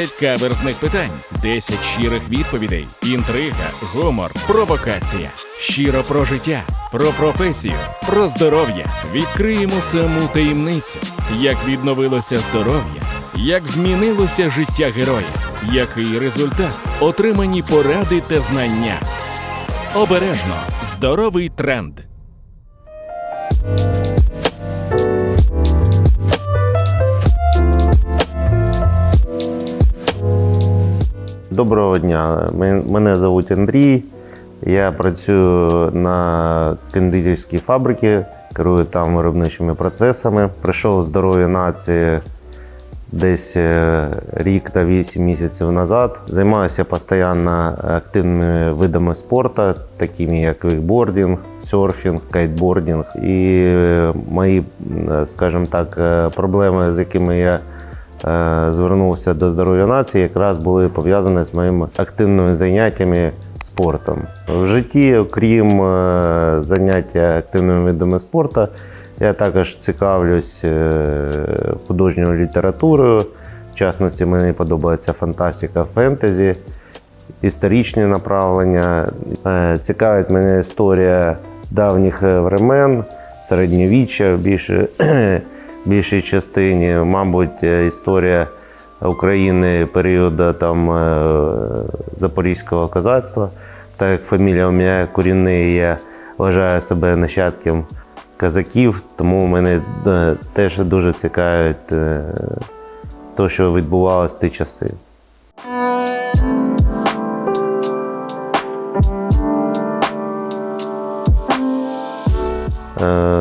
10 каверзних питань, 10 щирих відповідей, інтрига, гумор, провокація. Щиро про життя, про професію, про здоров'я. Відкриємо саму таємницю, як відновилося здоров'я, як змінилося життя героя, який результат, отримані поради та знання. Обережно здоровий тренд. Доброго дня. Мене звуть Андрій. Я працюю на кондитерській фабриці, керую там виробничими процесами. Прийшов здоров'я нації десь е, рік та вісім місяців назад. Займаюся постійно активними видами спорту, такими як вейкбординг, серфінг, кайтбординг. І е, мої, е, скажімо так, проблеми, з якими я звернувся до здоров'я нації, якраз були пов'язані з моїми активними заняттями спортом. В житті, окрім е, заняття активними видами спорту, я також цікавлюсь е, художньою літературою. В частності, мені подобається фантастика, фентезі, історичні направлення. Е, Цікавить мене історія давніх е, времен, середньовіччя більше, більшій частині, мабуть, е, історія України періоду там, е, Запорізького козацтва. Так як фамілія у мене корінний, я вважаю себе нащадком казаків, тому мене е, теж дуже цікавить те, що відбувалося в ті часи.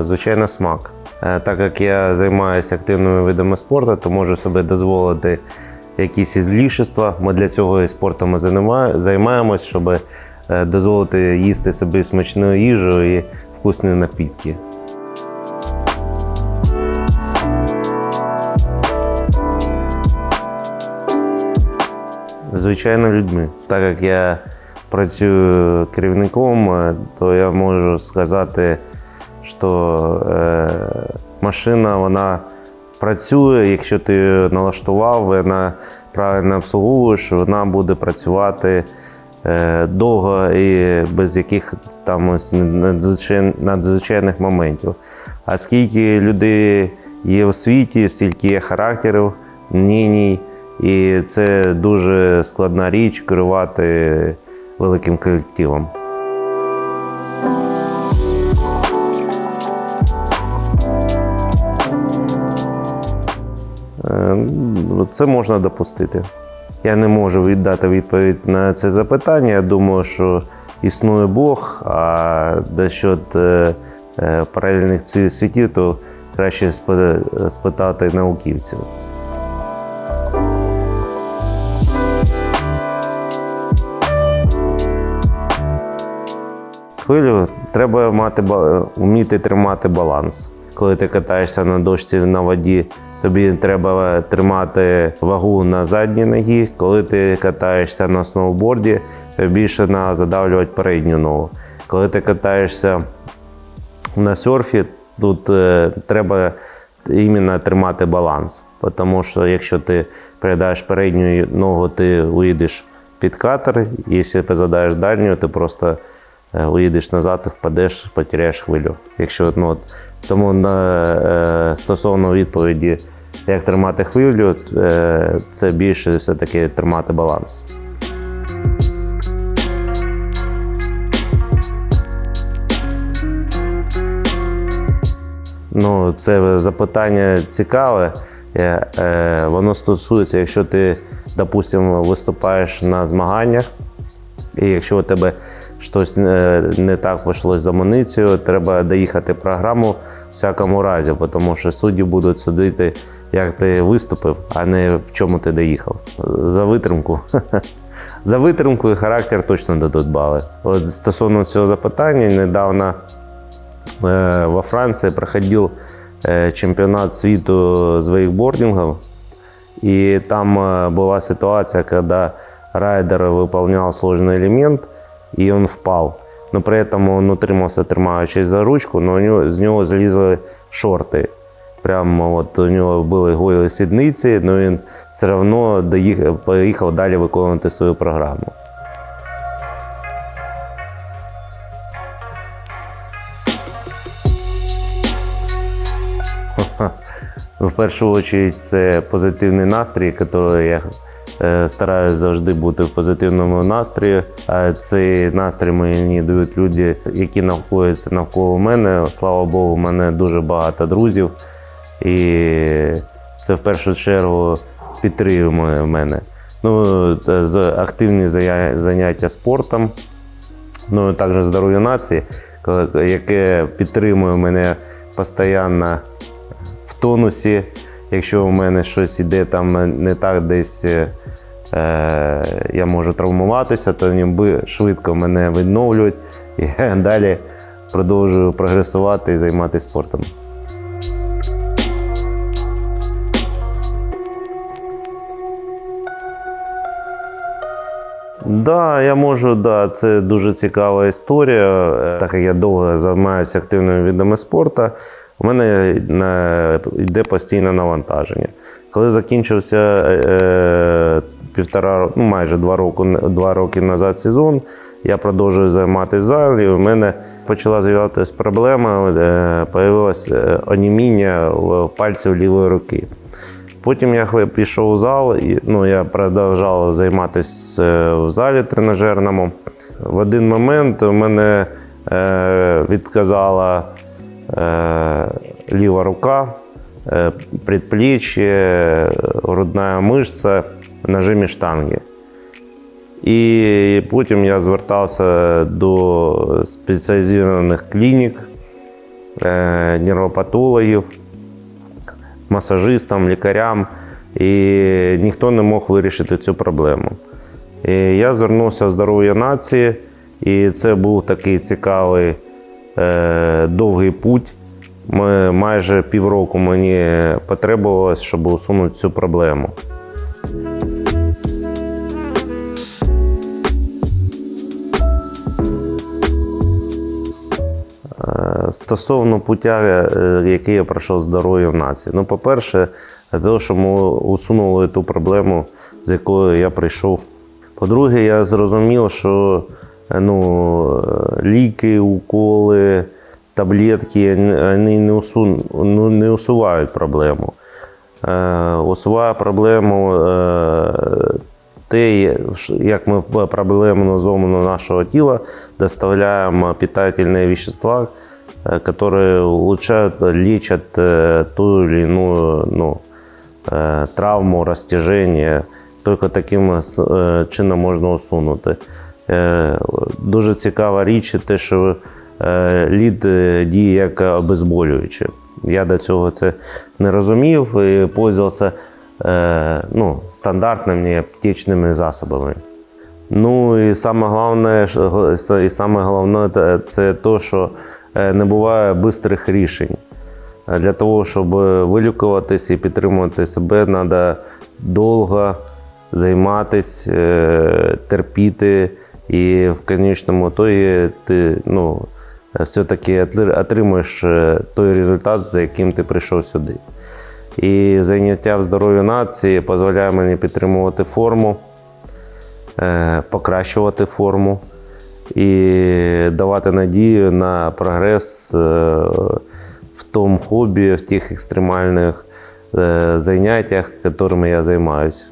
Звичайно, смак. Е, Так як я займаюся активними видами спорту, то можу собі дозволити якісь ізлішества. Ми для цього і спортом займаємось, щоб е, дозволити їсти собі смачну їжу і вкусні напітки. Звичайно, людьми. Так як я працюю керівником, е, то я можу сказати, що е, машина вона працює, якщо ти її налаштував, вона правильно обслуговуєш, вона буде працювати е, довго і без яких там ось надзвичай- надзвичайних моментів. А скільки людей є у світі, стільки є характерів, мніній, і це дуже складна річ керувати великим колективом. Це можна допустити. Я не можу віддати відповідь на це запитання. Я думаю, що існує Бог, а насчет е, е, паралельних світів, то краще спитати науківців. Хвилю треба мати вміти тримати баланс. Коли ти катаєшся на дошці на воді, тобі треба тримати вагу на задній ногі. Коли ти катаєшся на сноуборді, більше треба задавлювати передню ногу. Коли ти катаєшся на серфі, тут е, треба іменно тримати баланс. Тому що якщо ти передаєш передню ногу, ти уїдеш під катер. Якщо ти задаєш дальню, ти просто е, уїдеш назад і впадеш, потеряєш хвилю. Якщо, ну, от, тому на, е, стосовно відповіді, як тримати хвилю, е, це більше все-таки тримати баланс. Ну, це запитання цікаве. Е, Воно стосується, якщо ти, допустимо, виступаєш на змаганнях, і якщо у тебе щось е, не так вийшло з амуніцією, треба доїхати програму в всякому разі, тому що судді будуть судити, як ти виступив, а не в чому ти доїхав. За витримку. За витримку і характер точно дадуть бали. От стосовно цього запитання, недавно Э, во Франции проходил э, чемпионат світу з вейкбордингом, и там э, была ситуация, когда райдер выполнял сложный элемент, и он впал. Но при этом он утримався, тримаючись за ручку, нього, з нього залізли шорти. Прямо от у нього були голі сідниці, але він все одно доїхав, поїхав далі виконувати свою програму. В першу чергу це позитивний настрій, який я е, стараюся завжди бути в позитивному настрої. Цей настрій мені дають люди, які знаходяться навколо мене. Слава Богу, в мене дуже багато друзів. І це в першу чергу підтримує мене. Ну, активні заняття спортом, ну і також здоров'я нації, яке підтримує мене постійно в тонусі. Якщо у мене щось іде там не так, десь е, я можу травмуватися, то ніби швидко мене відновлюють і далі продовжую прогресувати і займатися спортом. Да, я можу, да, це дуже цікава історія. Е, Так як я довго займаюся активними видами спорту, у мене йде постійне навантаження. Коли закінчився е, півтора, ну майже два роки, два роки назад сезон, я продовжую займатися залі. У мене почала з'являтися проблема, е, появилось е, оніміння пальців лівої руки. Потім я пішов у зал, і ну, я продовжував займатися е, в залі тренажерному. В один момент у мене е, відказала е, ліва рука, е, предплечье, грудна мишця нажимі штанги. І потім я звертався до спеціалізованих клінік, е, нейропатологів масажистам, лікарям, і ніхто не мог вирішити цю проблему. І я звернувся в здоров'я нації, і це був такий цікавий е, довгий путь. Ми, майже півроку мені потребувалось, щоб усунути цю проблему. Стосовно пуття, е, який я пройшов здоров'я в нації. Ну, по-перше, для того, щоб ми усунули ту проблему, з якою я прийшов. По-друге, я зрозумів, що е, ну, е, ліки, уколи, таблетки вони не, усун, ну, не усувають проблему. Е, усуває проблему е, те, ш- як ми в проблемну зону нашого тіла доставляємо питательные вещества, э, которые улучшают, лечат э, ту или иную ну, э, травму, растяжение. Только таким е, чином можна усунути. Е, Дуже цікава річ, те, що е, лід е, діє як обезболююче. Я до цього це не розумів і пользувався е, ну, стандартними аптечними засобами. Ну і саме головне, і саме головне це те, що е, не буває швидких рішень. Е, Для того, щоб вилікуватись і підтримувати себе, треба довго займатися, е, терпіти, і в конечному ітогі ти ну, все-таки е, той результат, за яким ти прийшов сюди. І зайняття в здоров'ю нації дозволяє мені підтримувати форму, е, покращувати форму і давати надію на прогрес е, в тому хобі, в тих екстремальних е, заняттях, якими я займаюся.